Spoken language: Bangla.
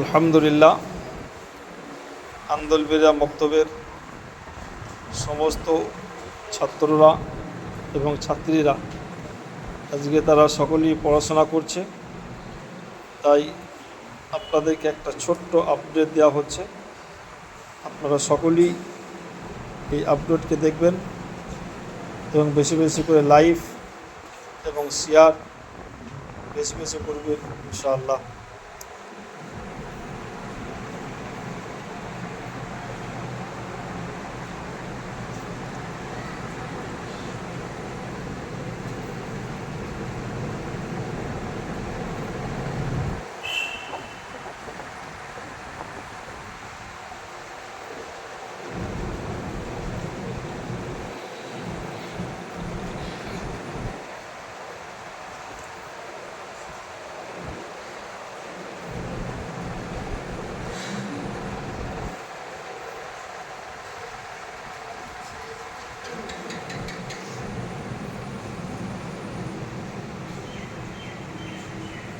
আলহামদুলিল্লাহ, আন্দোলবেরা মক্তবের সমস্ত ছাত্ররা এবং ছাত্রীরা, আজকে তারা সকলেই পড়াশোনা করছে। তাই আপনাদেরকে একটা ছোট্ট আপডেট দেওয়া হচ্ছে। আপনারা সকলেই এই আপডেটকে দেখবেন এবং বেশি বেশি করে লাইভ এবং শেয়ার বেশি বেশি করবেন, ইনশাআল্লাহ।